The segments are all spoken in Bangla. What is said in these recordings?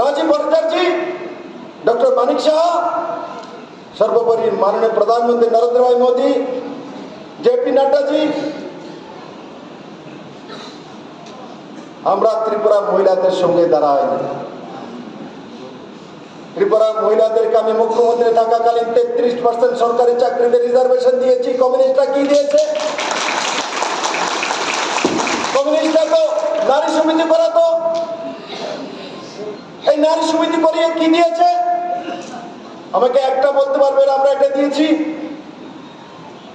রাজীব ভট্টাচার্য, ডক্টর মানিক শাহ সর্বোপরি মাননীয় প্রধানমন্ত্রী নরেন্দ্র ভাই মোদী জেপি নাড্ডাজি, আমরা ত্রিপুরা মহিলাদের সঙ্গে দাঁড়াই। ত্রিপুরা মহিলাদেরকে আমি মুখ্যমন্ত্রী থাকাকালীন তেত্রিশ পার্সেন্ট সরকারি চাকরিতে রিজার্ভেশন দিয়েছি। কমিউনিস্টরা কি দিয়েছে? কমিউনিস্টরা তো নারী সমিতি করা তো এই নারী সমিতি করিয়ে কি দিয়েছে? আমাকে একটা বলতে পারবেন আমরা এটা দিয়েছি।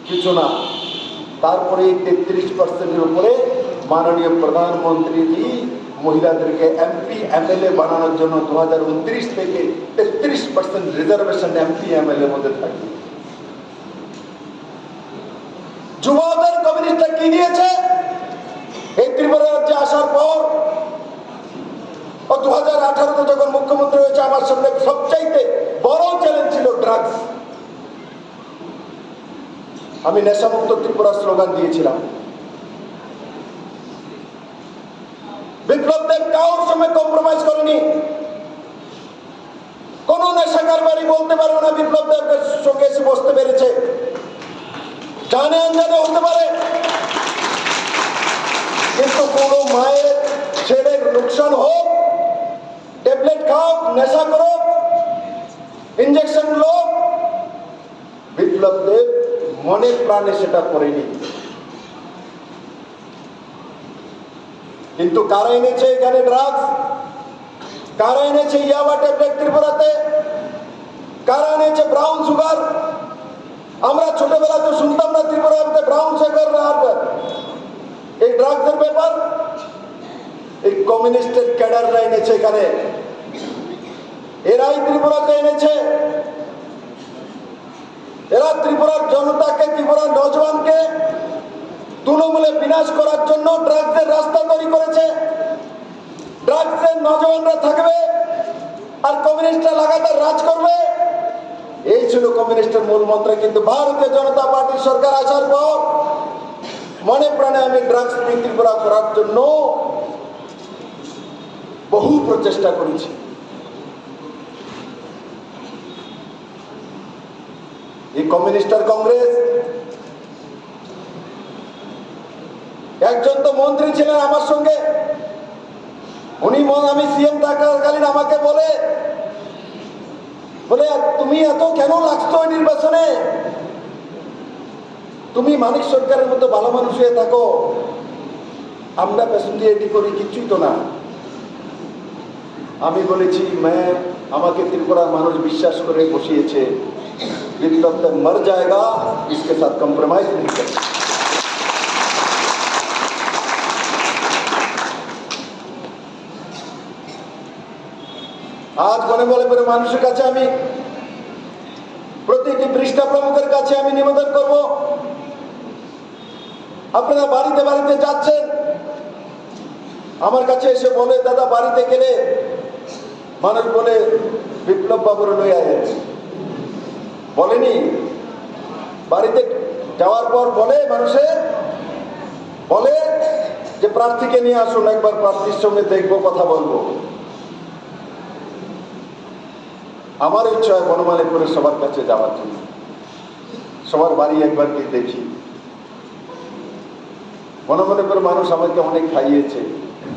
কিছু না। তারপরে তেত্রিশ পার্সেন্টের উপরে মাননীয় প্রধানমন্ত্রীজি মহিলাদেরকে এমপি, এমএলএ বানানোর জন্য দু হাজার উনত্রিশ থেকে তেত্রিশ পার্সেন্ট রিজার্ভেশন এমপি, এমএলএ মধ্যে থাকে যুবদের কমিউনিস্টরা কি দিয়েছে? এই ত্রিপুরা রাজ্যে আসার পর ও দু হাজার আঠারোতে যখন মুখ্যমন্ত্রী হয়েছে, আমার সামনে সবচাইতে বড় চ্যালেঞ্জ ছিল ড্রাগস আমি নেশামুক্ত ত্রিপুরা স্লোগান দিয়েছিলাম। বিপ্লব দেব কারোর সঙ্গে কম্প্রোমাইজ করেনি। কোন নেশাকার বাড়ি বলতে পারবে না বিপ্লব দেবের সঙ্গে এসে বসতে পেরেছে। জানে আনজানে হতে পারে। কিন্তু কোন মায়ের ছেলের লোকসান হোক নেশা করো ইঞ্জেকশন লো। বিপ্লব দেব মনে প্রাণে সেটা করেনি। কিন্তু কারা এনেছে এখানে ড্রাগস কারা এনেছে ইয়াবা ট্যাবলেট ত্রিপুরাতে? কারা এনেছে ব্রাউন সুগার আমরা ছোটবেলা তো শুনতাম না ত্রিপুরাতে ব্রাউন সুগার আর এই ড্রাগসের ব্যাপার। এই কমিউনিস্টের ক্যাডাররা এনেছে এখানে। ত্রিপুরাতে এনেছে। এরা ত্রিপুরার জনতাকে, ত্রিপুরার নজওয়ানকে তৃণমূলে বিনাশ করার জন্য ড্রাগসের রাস্তা তৈরি করেছে। ড্রাগসের নজওয়ানরা থাকবে আর কমিউনিস্টরা লাগাতার রাজ করবে। এই ছিল কমিউনিস্টের মূল মন্ত্র। কিন্তু ভারতীয় জনতা পার্টির সরকার আসার পর মনে প্রাণে আমি ড্রাগস ত্রিপুরা করার জন্য বহু প্রচেষ্টা করেছি। এই কমিউনিস্ট কংগ্রেস। একজন তো মন্ত্রী ছিলেন আমার সঙ্গে। উনি আমি সিএম থাকাকালীন আমাকে বলে বলে, তুমি এত কেন লাগতো ওই নির্বাচনে? তুমি মানিক সরকারের মতো ভালো মানুষ হয়ে থাকো। আমরা পেছন দিয়ে এটি করি, কিচ্ছুই তো না। আমি বলেছি, ম্যাম, আমাকে ত্রিপুরার মানুষ বিশ্বাস করে বসিয়েছে। বিপ্লব तक मर जाएगा इसके साथ कॉम्प्रोमाइज नहीं करेगा আজ মনে বলে করে মানুষের কাছে আমি প্রতিটি পৃষ্ঠা প্রমুখের কাছে আমি নিবেদন করব আপনারা বাড়িতে বাড়িতে যাচ্ছেন আমার কাছে এসে বলে দাদা বাড়িতে গেলে মানুষ বলে বিপ্লব বাবুর লই আয় বলেনি। বাড়িতে যাওয়ার পর বলে মানুষে, বলে যে প্রার্থীকে নিয়ে আসুন, একবার প্রার্থীর সঙ্গে দেখব, কথা বলব। আমার ইচ্ছা হয় বনমালীপুরে সবার কাছে যাওয়ার জন্য। সবার বাড়ি একবার গিয়ে দেখি। বনমালীপুর মানুষ আমাকে অনেক খাইয়েছে।